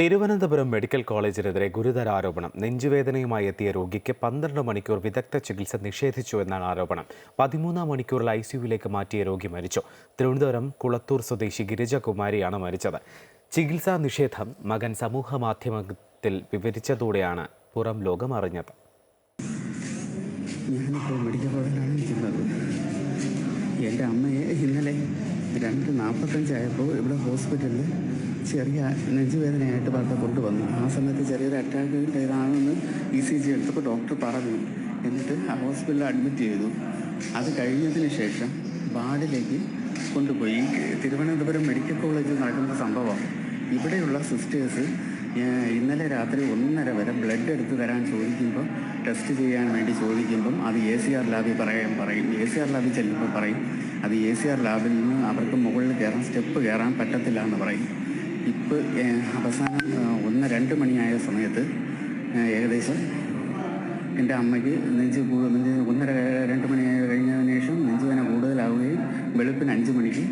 Thiruvananthapuram medical കോളേജിനെതിരെ ഗുരുതര ആരോപണം. നെഞ്ചുവേദനയുമായി എത്തിയ രോഗിക്ക് പന്ത്രണ്ട് മണിക്കൂർ വിദഗ്ധ ചികിത്സ നിഷേധിച്ചു എന്നാണ് ആരോപണം. പതിമൂന്നാം മണിക്കൂറിൽ ഐ സിയുവിലേക്ക് മാറ്റിയ രോഗി മരിച്ചു. തിരുവനന്തപുരം കുളത്തൂർ സ്വദേശി ഗിരിജകുമാരിയാണ് മരിച്ചത്. ചികിത്സാ നിഷേധം മകൻ സമൂഹ മാധ്യമത്തിൽ വിവരിച്ചതോടെയാണ് പുറം ലോകം അറിഞ്ഞത്. എന്റെ അമ്മയെ ഇന്നലെ രണ്ട് നാൽപ്പത്തഞ്ചായപ്പോൾ ഇവിടെ ഹോസ്പിറ്റലിൽ ചെറിയ നെഞ്ചുവേദനയായിട്ട് ഭർത്താവ് കൊണ്ടുവന്നു. ആ സമയത്ത് ചെറിയൊരു അറ്റാക്ക് ഇതാണെന്ന് ഇ സി ജി എടുത്തപ്പോൾ ഡോക്ടർ പറഞ്ഞു. എന്നിട്ട് ആ ഹോസ്പിറ്റലിൽ അഡ്മിറ്റ് ചെയ്തു. അത് കഴിഞ്ഞതിന് ശേഷം വാർഡിലേക്ക് കൊണ്ടുപോയി. തിരുവനന്തപുരം മെഡിക്കൽ കോളേജിൽ നടക്കുന്ന സംഭവം. ഇവിടെയുള്ള സിസ്റ്റേഴ്സ് ഇന്നലെ രാത്രി ഒന്നര വരെ ബ്ലഡ് എടുത്ത് തരാൻ ചോദിക്കുമ്പോൾ ടെസ്റ്റ് ചെയ്യാൻ വേണ്ടി ചോദിക്കുമ്പം അത് എ സി ആർ ലാബിൽ പറയാൻ പറയും. എ സി ആർ ലാബിൽ ചെല്ലുമ്പോൾ പറയും അത് എ സി ആർ ലാബിൽ നിന്ന് അവർക്ക് മുകളിൽ കയറാൻ സ്റ്റെപ്പ് കയറാൻ പറ്റത്തില്ല എന്ന് പറയും. ഇപ്പോൾ അവസാനം ഒന്ന് രണ്ട് മണിയായ സമയത്ത് ഏകദേശം എന്റെ അമ്മയ്ക്ക് നെഞ്ച് നെഞ്ച് ഒന്നര രണ്ട് മണി കഴിഞ്ഞതിന് ശേഷം നെഞ്ചുവേന കൂടുതലാവുകയും വെളുപ്പിന് അഞ്ച് മണിക്ക്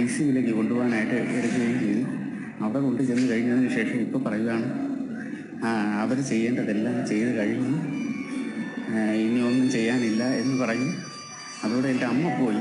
ഐ സിയുലേക്ക് കൊണ്ടുപോകാനായിട്ട് എടുക്കുകയും ചെയ്തു. അവിടെ കൊണ്ട് ചെന്ന് കഴിഞ്ഞതിന് ശേഷം ഇപ്പോൾ പറയുകയാണ് അവർ ചെയ്യേണ്ടതെല്ലാം ചെയ്ത് കഴിഞ്ഞു ഇനി ഒന്നും ചെയ്യാനില്ല എന്ന് പറഞ്ഞ് അതോടെ എന്റെ അമ്മ പോയി.